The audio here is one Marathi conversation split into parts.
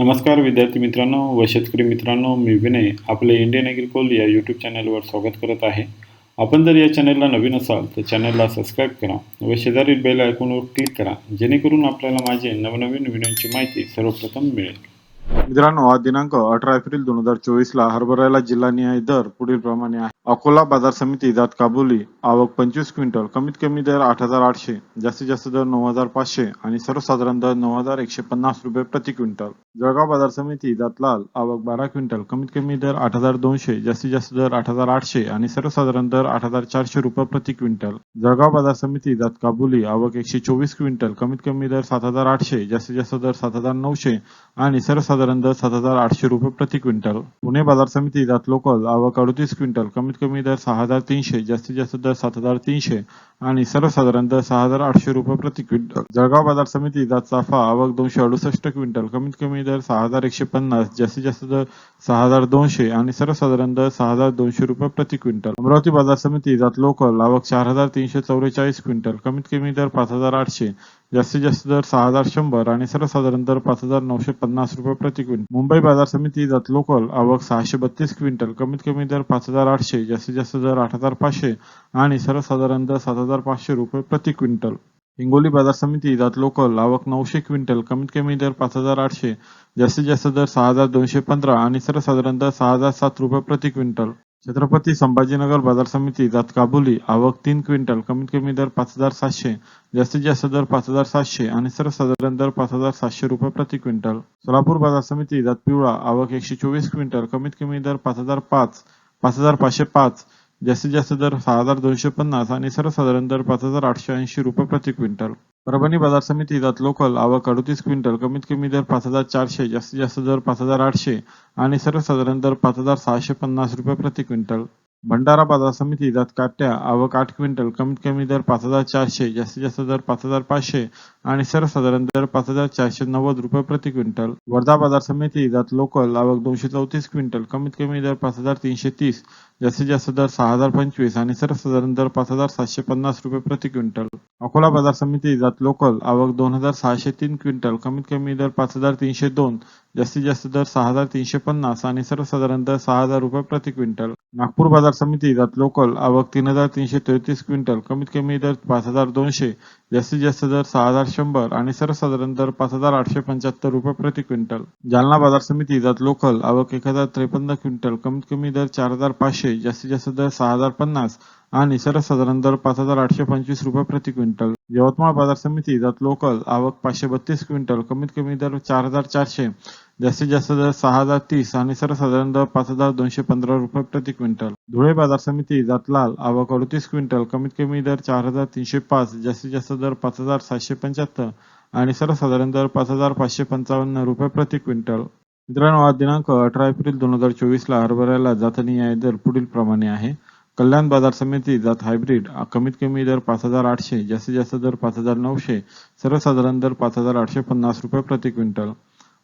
नमस्कार विद्यार्थी मित्रांनो व शेतकरी मित्रांनो मी विनय आपले इंडियन ॲग्रिकोल या यूट्यूब चॅनलवर स्वागत करत आहे. आपण जर या चॅनलला नवीन असाल तर चॅनलला सबस्क्राईब करा व शेजारील बेल आयकॉनवर क्लिक करा जेणेकरून आपल्याला माझे नवनवीन व्हिडिओची माहिती सर्वप्रथम मिळेल. मित्रांनो हा दिनांक अठरा एप्रिल दोन हजार चोवीसला हरभऱ्याला जिल्हानिहाय दर पुढील प्रमाणे आहे. अकोला बाजार समिती जात काबुली. आवक पंचवीस क्विंटल. कमीत कमी दर आठ हजार आठशे. जास्तीत जास्त दर नऊ हजार पाचशे. आणि सर्वसाधारण दर नऊ हजार एकशे पन्नास रुपये प्रति क्विंटल. जळगाव बाजार समिती जात लाल. आवक बारा क्विंटल. कमीत कमी दर आठ हजार दोनशे. जास्तीत जास्त दर आठ हजार आठशे. आणि सर्वसाधारण दर आठ हजार चारशे रुपये प्रति क्विंटल. जळगाव बाजार समिती जात काबुली. आवक एकशे चोवीस क्विंटल. कमीत कमी दर सात हजार आठशे. जास्तीत जास्त दर सात हजार नऊशे. आणि सर्वसाधारण दर सात हजार आठशे रुपये प्रति क्विंटल. पुणे बाजार समिती जात लोकल. आवक अडतीस क्विंटल. कमीत कमी दर सहा हजार तीनशे जास्तीत जास्त दर सात हजार तीनशे. आणि सर्वसाधारण दर सहा हजार आठशे रुपये प्रति क्विंटल. जळगाव बाजार समिती जात चाफा आवक दोनशे अडुसष्ट क्विंटल. कमीत कमी दर सहा हजार एकशे पन्नास जास्तीत जास्त दर सहा हजार दोनशे आणि सर्वसाधारण दर सहा हजार दोनशे रुपये प्रति क्विंटल. अमरावती बाजार समिती जात लोकल आवक चार हजार तीनशे चौवेचाळीस क्विंटल. कमीत कमी दर पाच हजार आठशे जास्तीत जास्त दर सहा हजार शंभर आणि सर्वसाधारण दर पाच हजार नऊशे पन्नास रुपये प्रति क्विंटल. मुंबई बाजार समिती जात लोकल आवक सहाशे बत्तीस क्विंटल. कमीत कमी दर पाच हजार आठशे जास्तीत जास्त दर आठ हजार पाचशे आणि सर्वसाधारण दर सात हजार हजार पाचशे रुपये प्रति क्विंटल. हिंगोली बाजार समिती जात लोकल आवक नऊशे क्विंटल कमीत कमी दर पाच हजार आठशे जास्तीत जास्त दर सहा हजार दोनशे पंधरा आणि सर्वसाधारण दर सहा हजार सात रुपये प्रति क्विंटल. छत्रपती संभाजीनगर बाजार समिती जात काबुली आवक तीन क्विंटल कमीत कमी दर पाच हजार सातशे जास्तीत जास्त दर पाच हजार सातशे आणि सर्वसाधारण दर पाच हजार सातशे रुपये प्रति क्विंटल. सोलापूर बाजार समिती जात पिवळा आवक एकशे चोवीस क्विंटल कमीत कमी दर पाच हजार पाच पाच हजार पाचशे पाच जास्तीत जास्त दर सहा हजार दोनशे पन्नास आणि सर्वसाधारण दर पाच हजार आठशे ऐंशी रुपये प्रति क्विंटल. परभणी बाजार समिती जात लोकल आवक अडतीस क्विंटल कमीत कमी दर पाच हजार चारशे जास्तीत जास्त दर पाच हजार आठशे आणि सर्वसाधारण दर पाच हजार सहाशे पन्नास रुपये प्रति क्विंटल. भंडारा बाजार समिती जात काट्या आवक आठ क्विंटल कमीत कमी दर पाच हजार चारशे जास्तीत जास्त दर पाच हजार पाचशे आणि सर्वसाधारण दर पाच हजार चारशे नव्वद रुपये प्रति क्विंटल. वर्धा बाजार समिती जात लोकल आवक दोनशे चौतीस क्विंटल कमीत कमी दर पाच हजार तीनशे तीस जास्तीत जास्त दर सहा हजार पंचवीस आणि सर्वसाधारण दर पाच हजार सातशे पन्नास रुपये प्रति क्विंटल. अकोला बाजार समिती जात लोकल आवक दोन हजार सहाशे तीन क्विंटल कमीत कमी दर पाच हजार तीनशे दोन जास्तीत जास्त दर सहा हजार तीनशे पन्नास आणि सर्वसाधारण दर सहा हजार रुपये प्रति क्विंटल. नागपूर बाजार समिती जात लोकल आवक तीन हजार तीनशे तेहतीस क्विंटल कमीत कमी दर पाच हजार दोनशे जास्तीत जास्त दर सहा हजार शंभर आणि सर्वसाधारण दर पाच हजार आठशे पंच्याहत्तर रुपये प्रति क्विंटल. जालना बाजार समिती जात लोकल आवक एक हजार त्रेपन्न क्विंटल कमीत कमी दर चार हजार पाचशे जास्तीत जास्त दर सहा हजार पन्नास आणि सर्वसाधारण दर पाच हजार आठशे पंचवीस रुपये प्रति क्विंटल. यवतमाळ बाजार समिती जात लोकल आवक पाचशे बत्तीस क्विंटल कमीत कमी दर चार हजार चारशे जास्तीत जास्त दर सहा हजार तीस आणि सर्वसाधारण दर पाच हजार दोनशे पंधरा रुपये प्रति क्विंटल. धुळे बाजार समिती जात लाल आवक अडतीस क्विंटल कमीत कमी दर चार हजार तीनशे पाच जास्तीत जास्त दर पाच हजार सातशे पंच्याहत्तर आणि सर्वसाधारण दर पाच हजार पाचशे पंचावन्न रुपये प्रति क्विंटल. मित्रांनो आज दिनांक अठरा एप्रिल दोन हजार चोवीस ला हरभऱ्याला जातनी न्याय दर पुढील प्रमाणे आहे. कल्याण बाजार समिती जात हायब्रिड कमीत कमी दर पाच हजार आठशे जास्तीत जास्त दर पाच हजार नऊशे सर्वसाधारण दर पाच हजार आठशे पन्नास रुपये प्रति क्विंटल.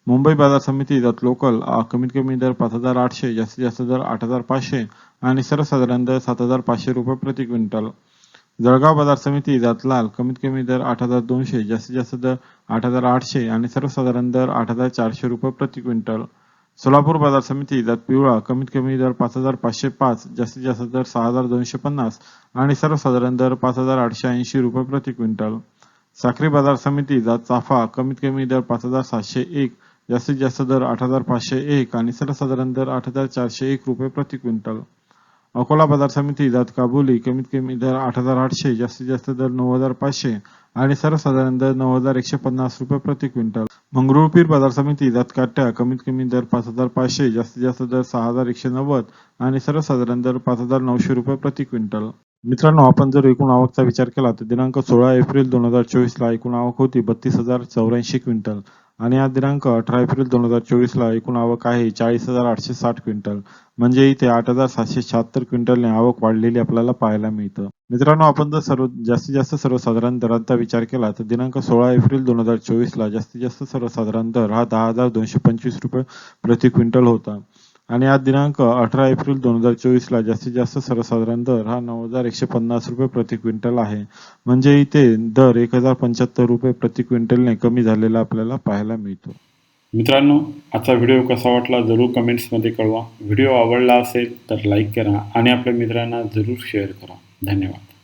मुंबई बाजार समिती जात लोकल कमीत कमी दर पाच हजार आठशे जास्तीत जास्त दर आठ हजार पाचशे आणि सर्वसाधारण दर सात हजार पाचशे रुपये प्रति क्विंटल. जळगाव बाजार समिती जात लाल कमीत कमी दर आठ हजार दोनशे जास्तीत जास्त दर आठ हजार आठशे आणि सर्वसाधारण दर आठ हजार चारशे रुपये प्रति क्विंटल. सोलापूर बाजार समिती जात पिवळा कमीत कमी दर पाच हजार पाचशे पाच जास्तीत जास्त दर सहा हजार दोनशे पन्नास आणि सर्वसाधारण दर पाच हजार आठशे ऐंशी रुपये प्रति क्विंटल. साखरी बाजार समिती जात चाफा कमीत कमी दर पाच हजार सातशे एक जास्तीत जास्त दर आठ हजार पाचशे एक आणि सर्वसाधारण दर आठ हजार चारशे एक रुपये प्रति क्विंटल. अकोला बाजार समिती जात काबुली कमीत कमी दर आठ हजार आठशे जास्तीत जास्त दर नऊ हजार पाचशे आणि सर्वसाधारण दर नऊ हजार एकशे पन्नास रुपये प्रति क्विंटल. मंगरुळपीर बाजार समिती जात कमीत कमी दर पाच हजार पाचशे जास्तीत जास्त दर सहा हजार एकशे नव्वद आणि सर्वसाधारण दर पाच हजार नऊशे रुपये प्रति क्विंटल. मित्रांनो आपण जर एकूण आवकचा विचार केला तर दिनांक सोळा एप्रिल दोन हजार चोवीसला एकूण आवक होती बत्तीस हजार चौऱ्याऐंशी क्विंटल. आणि आज दिनांक अठरा एप्रिल दोन हजार चोवीस ला एकूण आवक आहे चाळीस हजार आठशे साठ क्विंटल. म्हणजे इथे आठ हजार सातशे शहात्तर क्विंटलने आवक वाढलेली आपल्याला पाहायला मिळतं. मित्रांनो आपण जर सर्व जास्तीत जास्त सर्वसाधारण दरांचा विचार केला तर दिनांक सोळा एप्रिल दोन हजार चोवीस ला जास्तीत जास्त सर्वसाधारण दर हा दहा हजार दोनशे पंचवीस रुपये प्रति क्विंटल होता. आणि आज दिनांक अठरा एप्रिल दोन हजार चोवीसला जास्तीत जास्त सर्वसाधारण दर हा नऊ हजार एकशे पन्नास रुपये प्रति क्विंटल आहे. म्हणजे इथे दर एक हजार पंच्याहत्तर रुपये प्रति क्विंटलने कमी झालेला आपल्याला पाहायला मिळतो. मित्रांनो आजचा व्हिडिओ कसा वाटला जरूर कमेंट्समध्ये कळवा. व्हिडिओ आवडला असेल तर लाईक करा आणि आपल्या मित्रांना जरूर शेअर करा. धन्यवाद.